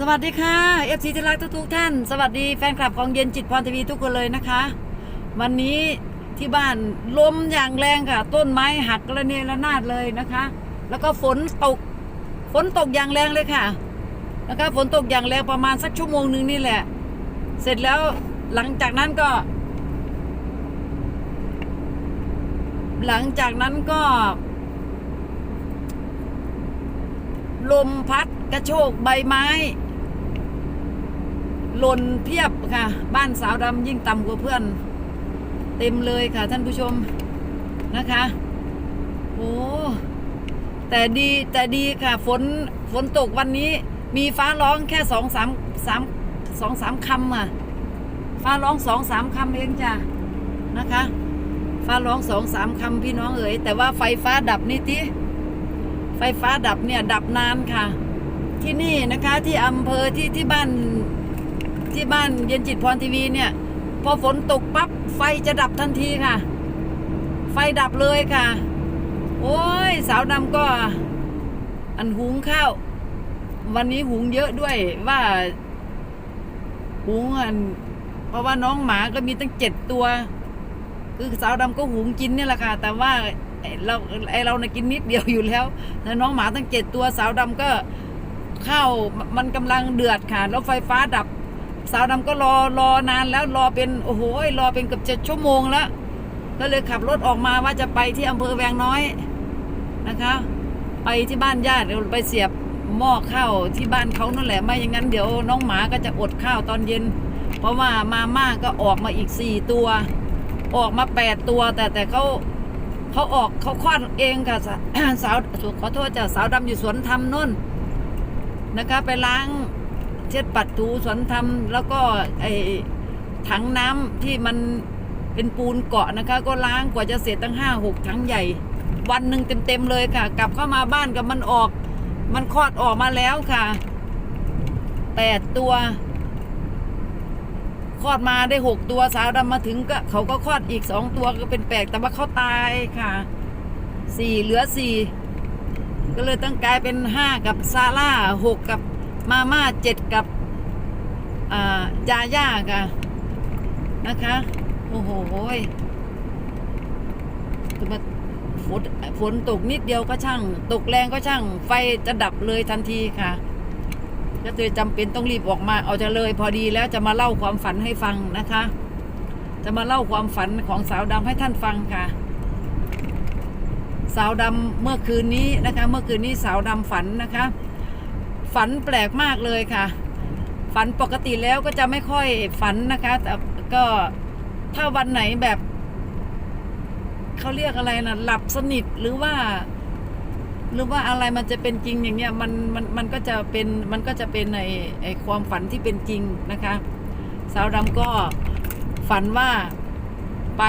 สวัสดีค่ะเอฟซีที่รักทุกๆท่าน สวัสดีแฟนคลับของเย็นจิตพรทีวีทุกคนเลยนะคะ วันนี้ที่บ้านลมอย่างแรงค่ะ ต้นไม้หักกระเนระนาดเลยนะคะ แล้วก็ฝนตกฝนตกอย่างแรงเลยค่ะนะคะฝนตกอย่างแรงประมาณสักชั่วโมงหนึ่งนี่แหละ เสร็จแล้วหลังจากนั้นก็ หลังจากนั้นก็ ลมพัดกระโชกใบไม้ ล่นเพียบค่ะ บ้านสาวดำยิ่งต่ำกว่าเพื่อน เต็มเลยค่ะท่านผู้ชมนะคะโอ้แต่ดีแต่ดีค่ะฝนฝนตกวันนี้ มีฟ้าร้องแค่สองสามสามสองสามคำอะ ฟ้าร้องสองสามคำเองจ้ะนะคะ ฟ้าร้องสองสามคำพี่น้องเอ๋ยแต่ว่าไฟฟ้าดับนี่ติไฟฟ้าดับเนี่ยดับนานค่ะ ที่นี่นะคะที่อำเภอที่ที่บ้าน ที่บ้านเย็นจิตพรทีวีเนี่ย พอฝนตกปั๊บไฟจะดับทันทีค่ะ ไฟดับเลยค่ะ โอ้ยสาวดำก็ อันหุงข้าว วันนี้หุงเยอะด้วยว่าหุงอัน เพราะว่าน้องหมาก็มีตั้งเจ็ดตัว คือสาวดำก็หุงกินเนี่ยแหละค่ะ แต่ว่าเราไอเรานะกินนิดเดียวอยู่แล้วแต่น้องหมาตั้งเจ็ดตัวสาวดำก็ข้าวมันกำลังเดือดค่ะ แล้วไฟฟ้าดับ สาวดำก็รอรอนานแล้วรอเป็นโอ้โหรอเป็นเกือบเจ็ดชั่วโมงแล้วก็เลยขับรถออกมาว่าจะไปที่อำเภอแวงน้อยนะคะ ไปที่บ้านญาติเดี๋ยวไปเสียบหม้อข้าวที่บ้านเขานั่นแหละไม่อย่างนั้นเดี๋ยวน้องหมาก็จะอดข้าวตอนเย็น เพราะว่ามาม่าก็ออกมาอีกสี่ตัว ออกมาแปดตัว แต่แต่เขาเขาออกเขาคลอดเองค่ะสาวขอโทษจ้ะสาวดำอยู่สวนธรรมนุ่นนะคะ ไปล้าง เช็ดปัดถูสวนธรรมแล้วก็ไอถังน้ำที่มันเป็นปูนเกาะนะคะ ก็ล้างกว่าจะเสร็จตั้งห้าหกถังใหญ่ วันหนึ่งเต็มๆเลยค่ะ กลับเข้ามาบ้านกับมันออก มันคลอดออกมาแล้วค่ะแปดตัวคลอดมาได้หกตัวสาวดำมาถึงก็เขาก็คลอดอีกสองตัวก็เป็นแปลกแต่ว่าเขาตายค่ะสี่เหลือสี่ก็เลยต้องกลายเป็นห้ากับซาร่าหกกับ มาม่าเจ็ดกับอายาย่าค่ะนะคะ โอ้โหจะมาฝนฝนตกนิดเดียวก็ช่าง ตกแรงก็ช่าง ไฟจะดับเลยทันทีค่ะ ก็เลยจำเป็นต้องรีบออกมาเอาจะเลยพอดีแล้วจะมาเล่าความฝันให้ฟังนะคะ จะมาเล่าความฝันของสาวดำให้ท่านฟังค่ะ สาวดำเมื่อคืนนี้นะคะ เมื่อคืนนี้สาวดำฝันนะคะ ฝันแปลกมากเลยค่ะ ฝันปกติแล้วก็จะไม่ค่อยฝันนะคะแต่ก็ถ้าวันไหนแบบเขาเรียกอะไรนะหลับสนิทหรือว่า หรือว่าอะไรมันจะเป็นจริงอย่างเงี้ยมันมันมันก็จะเป็นมันก็จะเป็นไอไอความฝันที่เป็นจริงนะคะ สาวดำก็ฝันว่าไป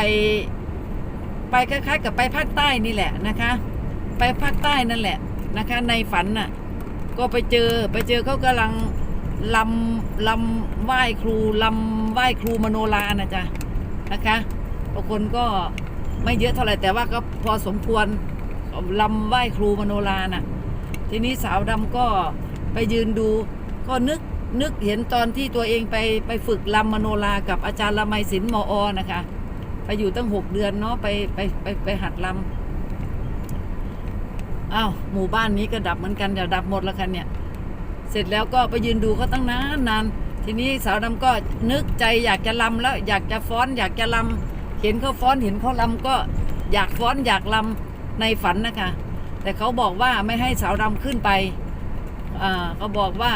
ไปคล้ายๆกับไปภาคใต้นี่แหละนะคะ ไปภาคใต้นั่นแหละนะคะ ในฝันน่ะ ก็ไปเจอไปเจอเขากำลังลำลำไหว้ครูลำไหว้ครูมโนรานะจ๊ะนะคะบางคนก็ไม่เยอะเท่าไหร่แต่ว่าก็พอสมควรลำไหว้ครูมโนราน่ะ ทีนี้สาวดำก็ไปยืนดู ก็นึกนึกเห็นตอนที่ตัวเองไปไปฝึกลำมโนรากับอาจารย์ละไมศิลป์มออนะคะ ไปอยู่ตั้งหกเดือนเนาะไปไปไปไปหัดลำ อ้าวหมู่บ้านนี้ก็ดับเหมือนกันเดี๋ยวดับหมดแล้วคันเนี่ย เสร็จแล้วก็ไปยืนดูเขาตั้งนานนานทีนี้สาวดำก็นึกใจอยากจะลำแล้ว อยากจะฟ้อน อยากจะลำเห็นเขาฟ้อนเห็นเขาลำก็อยากฟ้อนอยากลำในฝันนะคะ แต่เขาบอกว่าไม่ให้สาวดำขึ้นไปอ่าเขาบอกว่า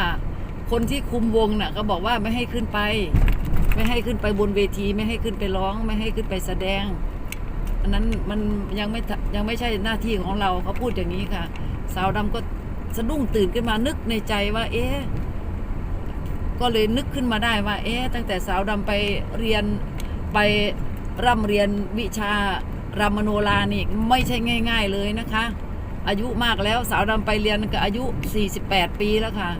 คนที่คุมวงน่ะเขาบอกว่าไม่ให้ขึ้นไป ไม่ให้ขึ้นไปบนเวที ไม่ให้ขึ้นไปร้อง ไม่ให้ขึ้นไปแสดง อันนั้นมันยังไม่ยังไม่ใช่หน้าที่ของเราเขาพูดอย่างนี้ค่ะ สาวดำก็สะดุ้งตื่นขึ้นมานึกในใจว่า เอ๊ะก็เลยนึกขึ้นมาได้ว่า เอ๊ะตั้งแต่สาวดำไปเรียนไปร่ำเรียนวิชารำมโนรานี่ไม่ใช่ง่าย ๆเลยนะคะ อายุมากแล้วสาวดำไปเรียนก็อายุ 48 ปีแล้วค่ะ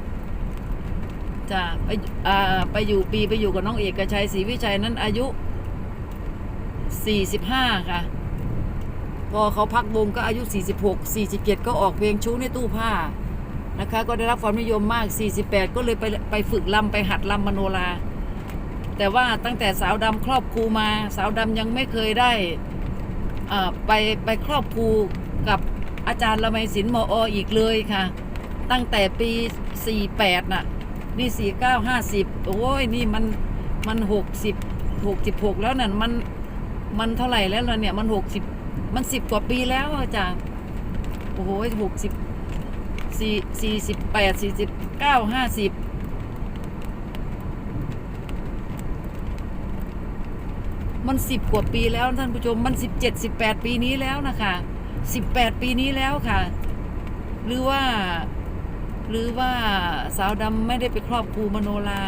จะไปอ่าไปอยู่ปีไปอยู่กับน้องเอกชัยศรีวิชัยนั้นอายุ 45 ค่ะ พอเขาพักวงก็อายุ 46 47 ก็ออกเพลงชู้ในตู้ผ้านะคะ ก็ได้รับความนิยมมาก 48 ก็เลยไปไปฝึกลำไปหัดลำมโนราแต่ว่าตั้งแต่สาวดำครอบครูมา สาวดำยังไม่เคยได้อ่าไปไปครอบครูกับอาจารย์ละไมศิลป์มออีกเลยค่ะ ตั้งแต่ปี 48 น่ะ นี่ 49 50 โอ้ย นี่มันมัน 60 66 แล้วนั่นมัน มันเท่าไหร่แล้วล่ะเนี่ย มัน60มัน10กว่าปีแล้วอาจารย์โอ้โห60 4 48 49 50มันสิบกว่าปีแล้วท่านผู้ชมมันสิบเจ็ดสิบแปดปีนี้แล้วนะคะสิบแปดปีนี้แล้วค่ะ หรือว่า หรือว่าสาวดำไม่ได้ไปครอบครูมโนรา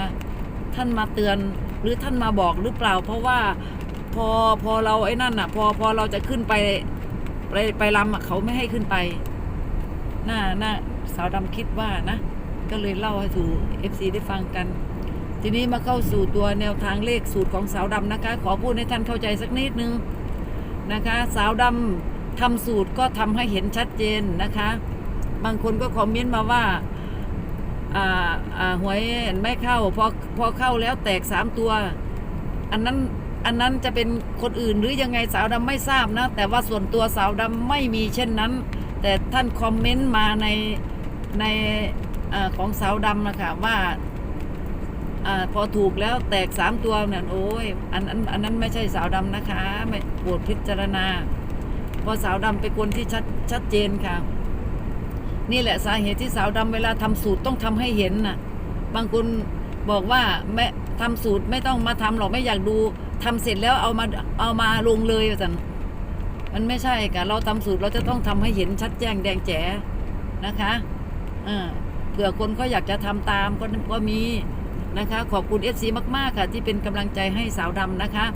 ท่านมาเตือนหรือท่านมาบอกหรือเปล่า เพราะว่า พอพอเราไอ้นั่นอะ พอพอเราจะขึ้นไป ไปไปลำอะเขาไม่ให้ขึ้นไปน่าน่าสาวดำคิดว่านะ ก็เลยเล่าให้สู่เอฟซีได้ฟังกัน ทีนี้มาเข้าสู่ตัวแนวทางเลขสูตรของสาวดำนะคะ ขอพูดให้ท่านเข้าใจสักนิดนึงนะคะ สาวดำทำสูตรก็ทำให้เห็นชัดเจนนะคะ บางคนก็คอมเมนต์มาว่าอ่าอ่าหวยไม่เข้าพอพอเข้าแล้วแตกสามตัว อันนั้น อันนั้นจะเป็นคนอื่นหรือยังไงสาวดำไม่ทราบนะ แต่ว่าส่วนตัวสาวดำไม่มีเช่นนั้น แต่ท่านคอมเมนต์มาในในอของสาวดำนะคะว่าอพอถูกแล้วแตกสามตัวเนี่ยโอ้ยอันอันอันนั้นไม่ใช่สาวดำนะคะ ไม่โปรดพิจารณาพราะสาวดำเป็นคนที่ชัดชัดเจนค่ะ นี่แหละสาเหตุที่สาวดำเวลาทำสูตรต้องทำให้เห็นน่ะ บางคนบอกว่าแม่ทำสูตรไม่ต้องมาทำหรอกไม่อยากดู ทำเสร็จแล้วเอามาเอามาลงเลยสันมันไม่ใช่ค่ะเราทำสูตรเราจะต้องทำให้เห็นชัดแจ้งแดงแจ๋นะคะเออเผื่อคนเขาอยากจะทำตามก็ก็มีนะคะ ขอบคุณเอฟซีมากๆค่ะ ที่เป็นกำลังใจให้สาวดำนะคะ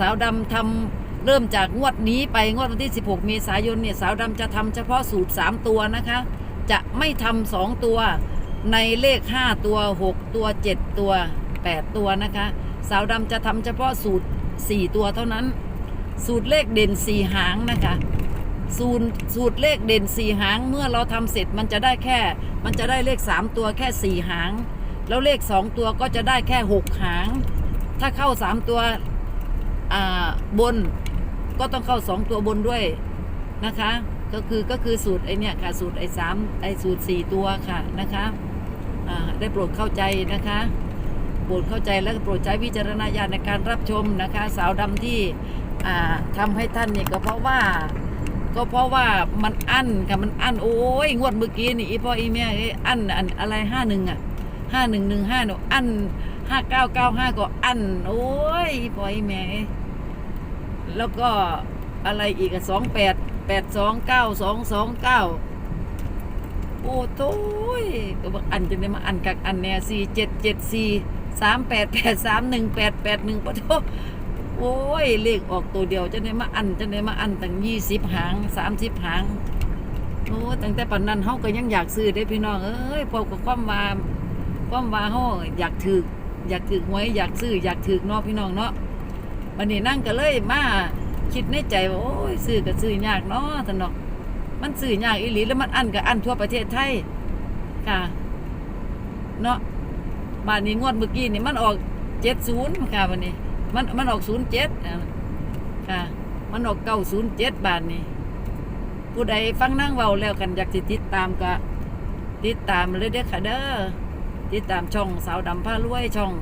สาวดำทำเริ่มจากงวดนี้ไปงวดวันที่ 16 เมษายนเนี่ยสาวดำจะทำเฉพาะสูตร 3 ตัวนะคะ จะไม่ทำสองตัวในเลข 5 ตัว 6 ตัว 7 ตัว 8 ตัวนะคะ สาวดำจะทำเฉพาะสูตร 4 ตัวเท่านั้น สูตรเลขเด่น 4 หางนะคะ สูตรสูตรเลขเด่น 4 หางเมื่อเราทำเสร็จมันจะได้แค่ มันจะได้เลข 3 ตัวแค่ 4 หาง แล้วเลข 2 ตัวก็จะได้แค่ 6 หาง ถ้าเข้า 3 ตัวอ่าบนก็ต้องเข้าสองตัวบนด้วยนะคะ ก็คือก็คือสูตรไอเนี่ยค่ะสูตรไอสามไอสูตรสี่ตัวค่ะนะคะอ่าได้โปรดเข้าใจนะคะ โปรดเข้าใจและโปรดใช้วิจารณญาณในการรับชมนะคะ สาวดำที่อ่าทำให้ท่านเนี่ยก็เพราะว่าก็เพราะว่ามันอั้นค่ะมันอั้นโอ้ยงวดเมื่อกี้นี่อีพ่ออีแม่เอ้ยอั้นอันอะไรห้าหนึ่งอะห้าหนึ่งหนึ่งห้าเนาะอั้นห้าเก้าเก้าห้าก็อั้นโอ้ยอีพ่ออีแม่เอ้ยแล้วก็อะไรอีกสองแปดแปดสองเก้าสองสองเก้าโอ้โต้ยก็บอกอันจะได้มาอันกักอันเนี่ยสี่เจ็ดเจ็ดสี่ สามแปดแปดสามหนึ่งแปดแปดหนึ่งปะโทโอ้ย เลขออกตัวเดียวจะได้มาอันจะได้มาอันตั้งยี่สิบหางสามสิบหางโอ้ตั้งแต่ปันนั้นเฮาก็ยังอยากซื้อได้พี่น้องเอ้ยพอกับความว่าความว่าเฮาอยากถืออยากถือหวยอยากซื้ออยากถือเนาะพี่น้องเนาะวันนี้นั่งก็เลยมาคิดในใจว่าโอ้ยซื้อก็ซื้อยากเนาะท่านเนาะมันซื้อยากอีหลีแล้วมันอันก็อันทั่วประเทศไทยค่ะเนาะ บานนี้งวดเมื่อกี้นี่มันออกเจ็ดศูนย์ค่ะวันนี้ มันมันออกศูนย์เจ็ดค่ะ มันออกเก้าศูนย์เจ็ดบาทนี้ ผู้ใดฟังนั่งเว้าแล้วกันอยากติดตามก็ติดตามเลยเด้อค่ะเด้อติดตามช่องสาวดำผ้ารวยช่อง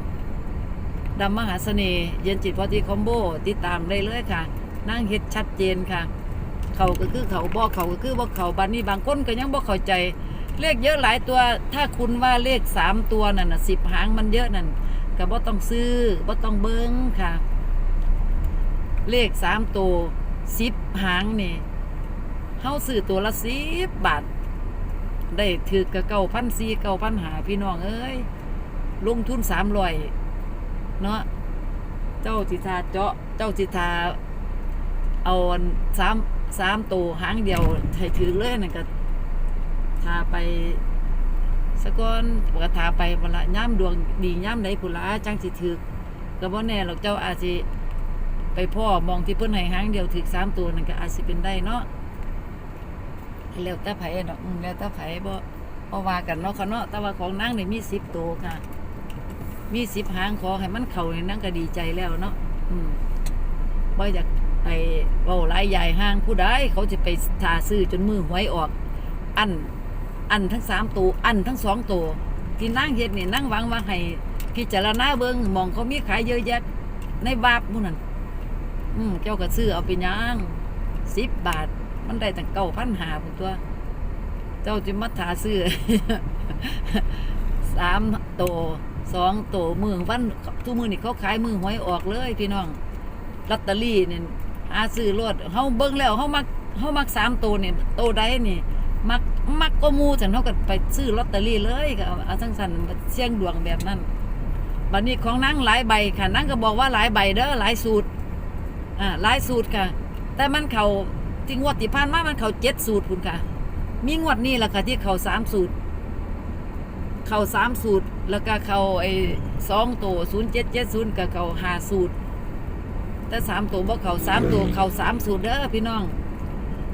ดำมหาเสน่ห์เย็นจิตพอดีคอมโบติดตามได้เลยค่ะ นั่งเฮ็ดชัดเจนค่ะ เขาก็คือเขาบอกเขาก็คือบอกเขาบานนี้บางคนก็ยังบอกเข้าใจ เลขเยอะหลายตัว ถ้าคุณว่าเลขสามตัวนั่นนะสิบหางมันเยอะนั่นก็บ่ต้องซื้อบ่ต้องเบิ้งค่ะ เลขสามตัวสิบหางนี่เฮาซื้อตัวละสิบบาทได้ถือกระเก้าพันสี่เก้าพันหาพี่น้องเอ้ยลงทุนสามร้อยเนาะเจ้าสิทาเจาะเจ้าสิทาเอาสามสามตัวหางเดียวให้ถือเลยนั่นก็ ทาไปสะก้อนก็ทาไปพละย่ำดวงดีย่ำใดพุละจังสิถือก็บ่แน่หรอกเจ้าอาจสิไปพ่อมองที่เพิ่นให้หางเดียวถือสามตัวนั่นก็อาจสิเป็นได้เนาะแล้วแต่ไผเนาะอืมแล้วแต่ไผบ่ราะว่ากันเนาะค่ะเนาะแต่ว่าของนางนี่มีสิบตัวค่ะ มีสิบหางขอให้มันเข่าในี่นางก็ดีใจแล้วเนาะอืมบ่อยากไปเว้าหลายใหญ่ห้างผู้ใดเขาจะไปทาซื้อจนมือหวยออก อัน อันทั้งสามตัวอันทั้งสองตัวที่นั่งเฮ็ดนี่นั่งหวังว่าให้พิจารณาเบิ่งมองเขามีขายเยอะแยะ ในบาปมู่นั่นอืมเจ้าก็ซื้อเอาไปย่างสิบบาท มันได้ตั้งเก้าพันหาพุ่นตัว เจ้าจะมาถาซื้อสามตัวสองตัวมือวันทุกมือนี่เขาขายมือหวยออกเลยพี่น้องลอตเตอรี่เนี่ยหาซื้อรถเฮาเบิ่งแล้วเฮามักเฮามักสามตัวเนี่ยตัวใดนี่ มักมักก็มูฉันเฮาก็ไปซื้อลอตเตอรี่เลยก็เอาเอาทั้งสันเสี่ยงดวงแบบนั้นบัดนี้ของนางหลายใบค่ะนางก็บอกว่าหลายใบเด้อหลายสูตรอ่าหลายสูตรค่ะ แต่มันเขาที่งวดที่ผ่านมามันเขาเจ็ดสูตรคุณค่ะ มีงวดนี้แหละค่ะที่เขาสามสูตร เขาสามสูตร แล้วก็เขาไอ้สองตัวศูนย์เจ็ดเจ็ดศูนย์กับเขาห้าสูตร แต่สามตัวบ่เขาสามตัวเขาสามสูตรเด้อพี่น้อง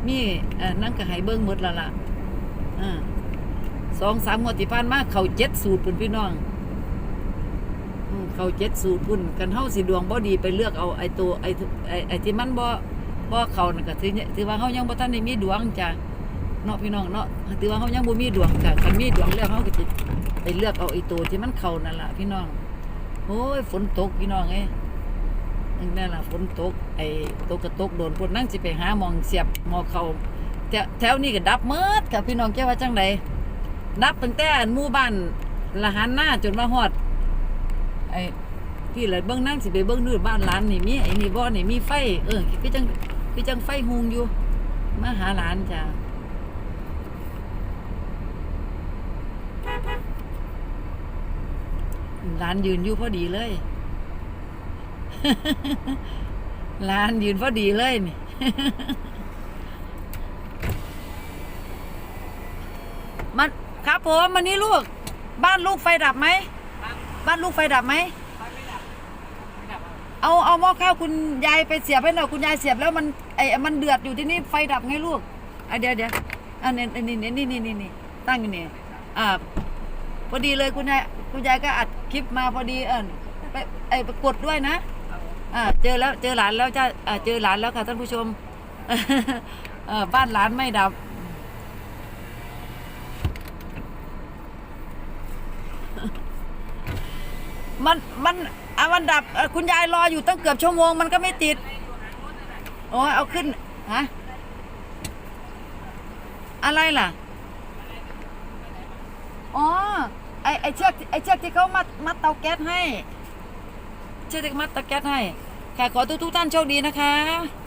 มีเอ่อนั่นก็ให้เบิ้งหมดแล้วล่ะอ่าสองสามงวดที่ผ่านมาเขาเจ็ดสูตรพุ่นพี่น้องอืมเขาเจ็ดสูตรพุ่นกันเฮาสิดวงบ่ดีไปเลือกเอาไอ้ตัวไอ้ทุไอ้ไอ้ที่มันบ่บ่เขานั่นก็ถือถือว่าเฮายังบ่ทันได้มีดวงจ้ะเนาะพี่น้องเนาะถือว่าเฮายังบ่มีดวงจ้ะคันมีดวงแล้วเฮาก็สิไปเลือกเอาไอ้ตัวที่มันเข้านั่นล่ะพี่น้องโอ้ยฝนตกพี่น้องเอ้ย นั่นล่ะฝนตกไอ้ตกกระตกโดนพวกนั่งสิไปหามองเสียบมอเขาแถวแถวนี้ก็ดับเมิดค่ะพี่น้องแก้ว่าจังใดดับตั้งแต่หมู่บ้านละหันหน้าจนมาฮอดไอ้ที่ละเบิ่งนั่งสิไปเบิ่งนู่นบ้านหลานนี่มีไอ้นี่บ่นี่มีไฟเออคือจังคือจังไฟหุงอยู่มาหาหลานจ้ะหลานยืนอยู่พอดีเลย ร้านยืนพอดีเลยนี่มันครับผมมันนี้ลูก บ้านลูกไฟดับไหม บ้านลูกไฟดับไหม เอาเอาหม้อข้าวคุณยายไปเสียบให้หน่อยคุณยายเสียบแล้วมันไอ้มันเดือดอยู่ที่นี่ไฟดับไงลูกอะเดี๋ยวเดี๋ยวอันนี้นี่นี่นี่นี่นี่นี่ตั้งอยู่นี่อ่าพอดีเลยคุณยายคุณยายก็อัดคลิปมาพอดีเออไปไอ้ไปกดด้วยนะ อ่าเจอแล้วเจอหลานแล้วจ้าอ่าเจอหลานแล้วค่ะท่านผู้ชมบ้านหลานไม่ดับ มันมันอะมันดับคุณยายรออยู่ตั้งเกือบชั่วโมงมันก็ไม่ติดโอ้เอาขึ้นฮะอะไรล่ะอ๋อไอไอเชือกไอเชือกที่เขามัดมัดเตาแก๊สให้ เชือกที่มัดตะแก๊สให้ค่ะขอทุกทุกท่านโชคดีนะคะ